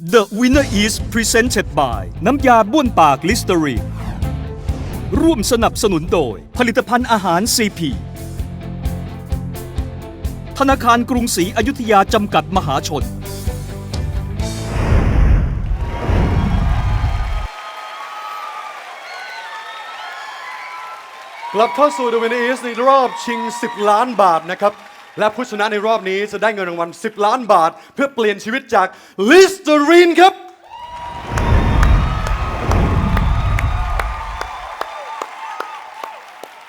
The Winner is presented by น้ำยาบ้วนปากลิสเตอรีนร่วมสนับสนุนโดย ผลิตภัณฑ์อาหาร CP ธนาคารกรุงศรีอยุธยาจำกัดมหาชน กลับเข้าสู่ The Winner is ในรอบชิง 10 ล้านบาทนะครับ และผู้ชนะในรอบนี้จะได้เงินรางวัล 10 ล้านบาท เพื่อเปลี่ยนชีวิตจากลิสเตอรีนครับ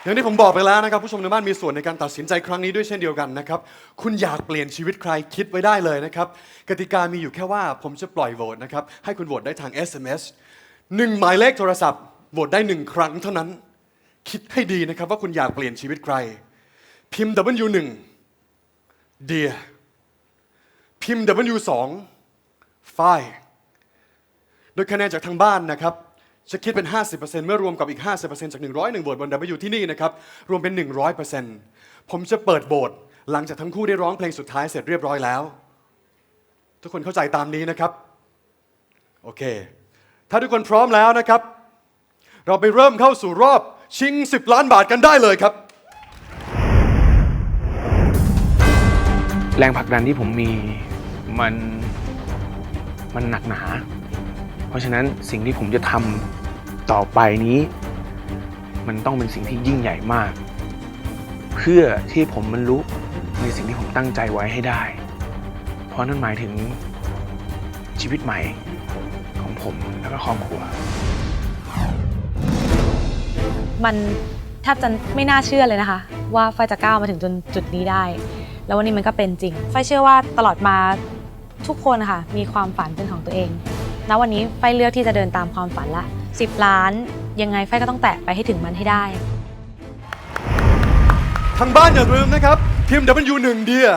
อย่างที่ผมบอกไปแล้วนะครับผู้ชมในบ้านมีส่วนในการตัดสินใจครั้งนี้ด้วยเช่นเดียวกันนะครับ คุณอยากเปลี่ยนชีวิตใครคิดไว้ได้เลยนะครับ กติกามีอยู่แค่ว่าผมจะปล่อยโหวตนะครับ ให้คุณโหวตได้ทาง SMS หนึ่งหมายเลขโทรศัพท์โหวตได้หนึ่งครั้งเท่านั้น คิดให้ดีนะครับว่าคุณอยากเปลี่ยนชีวิตใคร พิมพ์ W1 Dear พิมพ์ W2 ฝ้ายโดยคะแนนจากทางบ้านนะครับ จะคิดเป็น 50%เมื่อรวมกับอีก 50%จาก 101โหวตบน W ที่นี่นะครับ รวมเป็น 100%ผมจะเปิดโบทหลังจากทั้งคู่ได้ร้องเพลงสุดท้ายเสร็จเรียบร้อยแล้ว ทุกคนเข้าใจตามนี้นะครับ โอเค ถ้าทุกคนพร้อมแล้วนะครับ เราไปเริ่มเข้าสู่รอบชิง 10 ล้านบาทกันได้เลยครับ แรงผลักดันที่ผมมีมันมันหนักหนา เพราะฉะนั้นสิ่งที่ผมจะทำต่อไปนี้ มันต้องเป็นสิ่งที่ยิ่งใหญ่มาก เพื่อที่ผมบรรลุในสิ่งที่ผมตั้งใจไว้ให้ได้ เพราะนั่นหมายถึงชีวิตใหม่ของผมและก็ครอบครัว มันแทบจะไม่น่าเชื่อเลยนะคะ ว่าไฟจะก้าวมาถึงจนจุดนี้ได้ แล้ววันนี้มันก็เป็นจริงไฟเชื่อว่าตลอดมาทุกคนค่ะมีความฝันเป็นของตัวเองณวันนี้ไฟเลือกที่จะเดินตามความฝันละ 10 ล้าน ยังไงไฟก็ต้องแตะไปให้ถึงมันให้ได้ ทางบ้านอย่าลืมนะครับ พิมพ์ W1 เดีย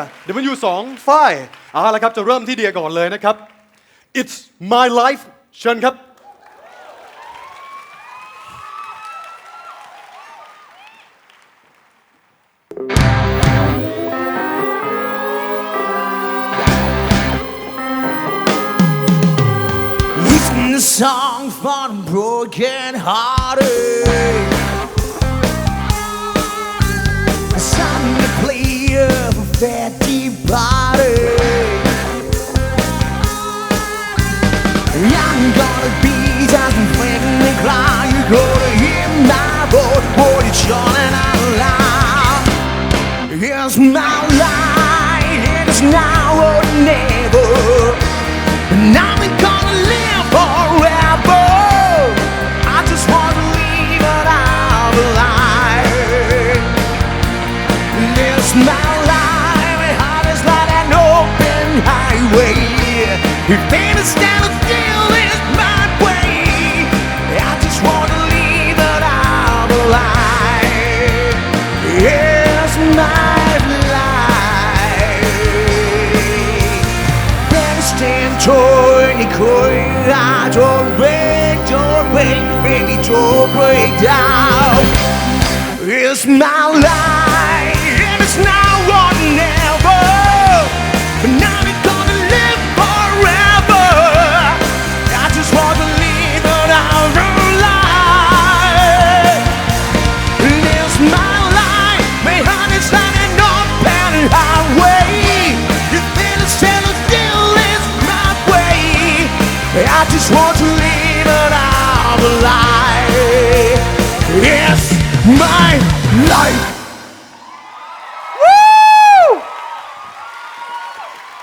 W2 ฝ้ายเอาละครับจะเริ่มที่เดียก่อนเลยนะครับ It's my life เชิญครับ song for the broken hearted. I sang the play of a fatty body. I'm gonna be just when they cry. You gonna hear my voice, boy, it's yawning out loud. Here's my life, it is now oh, or If still is my way. I just to out alive. My life. Stand don't break, don't break, baby, don't break down. It's my life, and it's now or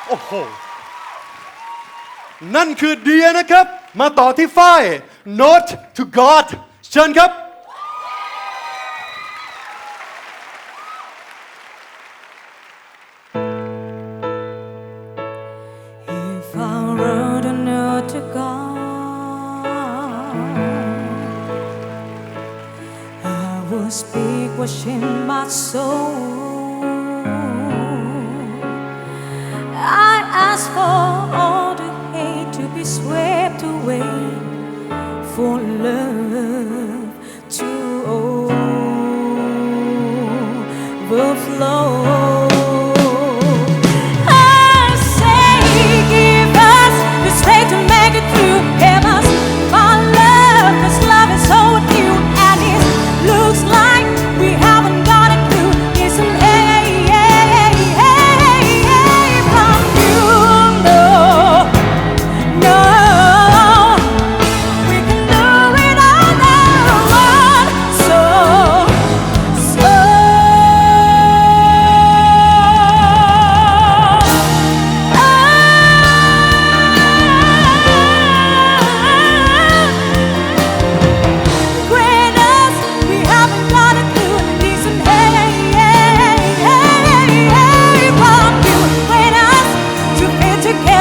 โอ้โห นั่นคือเดียนะครับ มาต่อที่ฝ้าย Not to God เชิญครับ If I wrote a note to God, I would speak what's in my soul. Be swept away, for love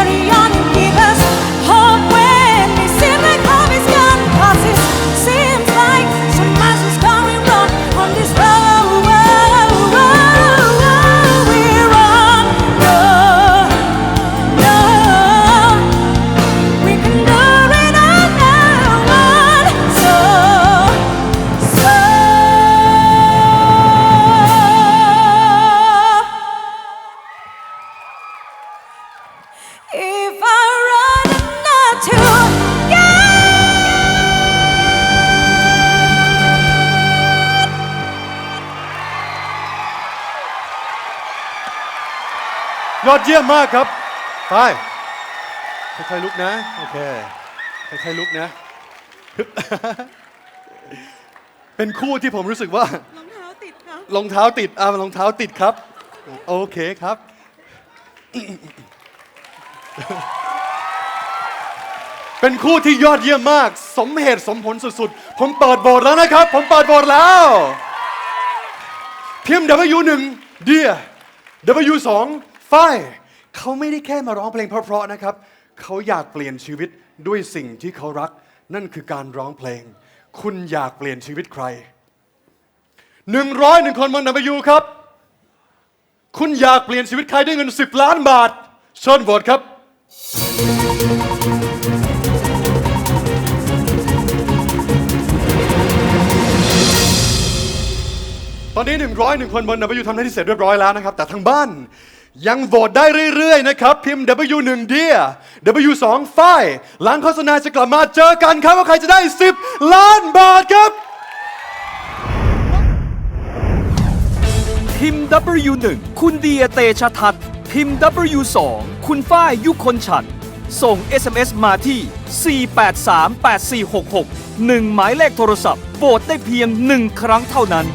body ยอดเยี่ยมมากครับ ไป ค่อยๆลุกนะ โอเค ค่อยๆลุกนะ เป็นคู่ที่ผมรู้สึกว่า รองเท้าติดครับ รองเท้าติดอ่ารองเท้าติดครับ โอเคครับ เป็นคู่ที่ยอดเยี่ยมมาก สมเหตุสมผลสุดๆ ผมเปิดโบทแล้วนะครับ ผมเปิดโบทแล้วพิมพ์ W1 เดีย W2 ฝ้ายเขาไม่ได้แค่มาร้องเพลงเพราะๆนะครับ เขาอยากเปลี่ยนชีวิตด้วยสิ่งที่เขารัก นั่นคือการร้องเพลง คุณอยากเปลี่ยนชีวิตใครหนึ่งร้อยหนึ่งคนบน W ครับ คุณอยากเปลี่ยนชีวิตใครด้วยเงิน 10 ล้านบาทเชิญโหวตครับ ตอนนี้ 101 คนบน W ทำหน้าที่เสร็จเรียบร้อยแล้วนะครับ แต่ทางบ้านยังโหวตได้เรื่อยๆ นะครับ พิมพ์ W1 เดีย W2 ฝ้ายหลังโฆษณาจะกลับมาเจอกันครับ ว่าใครจะได้ 10 ล้านบาทครับ พิมพ์ W1 คุณเดียเตชะทัศน์ พิมพ์ W2 คุณฝ้ายยุคนฉันส่ง SMS มาที่ 4838466 1 หมายเลขโทรศัพท์โปรดได้เพียง 1 ครั้งเท่านั้น